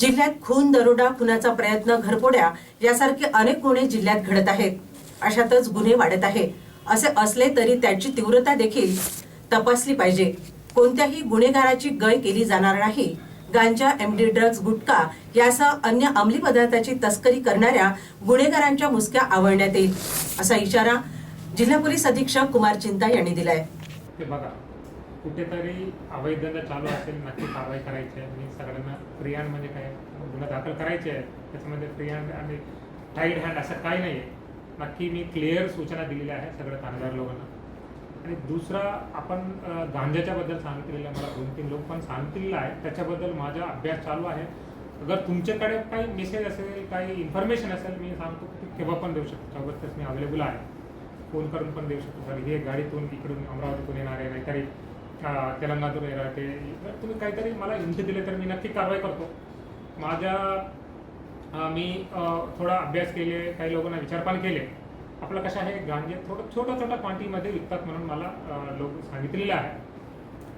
जिल्ह्यात खून दरोडा खुनाचा प्रयत्न घरपोड्या यासारखे अनेक गुन्हे जिल्ह्यात घडत आहेत. अशातच गुन्हे वाढत आहे असे असले तरी त्याची तीव्रता देखील तपासली पाहिजे. कोणत्याही गुन्हेगाराची गय केली जाणार नाही. गांजा एमडी ड्रग्ज गुटखा यासह अन्य अंमली पदार्थाची तस्करी करणाऱ्या गुन्हेगारांच्या मुसक्या आवळण्यात येईल असा इशारा जिल्हा पोलीस अधीक्षक कुमार चिंता यांनी दिलाय. बघा. कुठेतरी अवैध चालू असेल नक्की कारवाई करायची आहे. मी सगळ्यांना फ्री हँड म्हणजे काय गुन्हा दाखल करायचे आहे त्याच्यामध्ये फ्री हँड आणि टाईट हँड असं काही नाही आहे. नक्की मी क्लिअर सूचना दिलेल्या आहे सगळ्या कामगार लोकांना. आणि दुसरा आपण गांजाच्याबद्दल सांगितलेलं आहे. मला दोन तीन लोक पण सांगितलेलं आहे. त्याच्याबद्दल माझा अभ्यास चालू आहे. अगर तुमच्याकडे काही मेसेज असेल काही इन्फॉर्मेशन असेल मी सांगतो की केव्हा पण देऊ शकतो. त्याबद्दलच मी अवेलेबल आहे. फोन करून पण देऊ शकतो. सर हे गाडीतून इकडून अमरावतीतून येणार आहे नाहीतरी तेलंगणातून येणार ते. तर तुम्ही काहीतरी मला हिंट दिले तर मी नक्की कारवाई करतो. माझ्या मी थोडा अभ्यास केले काही लोकांना विचारपण केले. आपलं कसं आहे गांजे थोडं छोट्या छोट्या क्वांटिटीमध्ये विकतात म्हणून मला लोक सांगितलेलं आहे.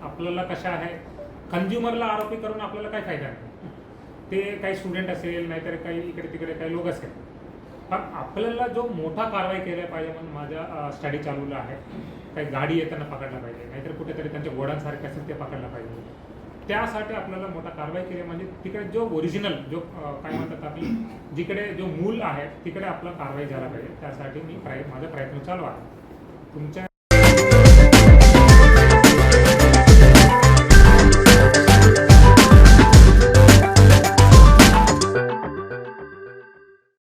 आपल्याला कसं आहे कंझ्युमरला आरोपी करून आपल्याला काय फायदा नाही ते काही स्टुडंट असेल नाहीतर काही इकडे तिकडे काही लोक असेल. पण आपल्याला जो मोठा कारवाई केला पाहिजे म्हणून माझ्या स्टडी चालूला आहे. काही गाडी येताना पकडला पाहिजे नाहीतर कुठेतरी त्यांच्या घोड्यांसारखे असेल ते पकडला पाहिजे. त्यासाठी आपल्याला मोठा कारवाई केली म्हणजे तिकडे जो ओरिजिनल जो काय म्हणतात आपली जिकडे जो मूल आहे तिकडे आपला कारवाई झाला पाहिजे. त्यासाठी मी प्रय माझा प्रयत्न चालू आहे. तुमच्या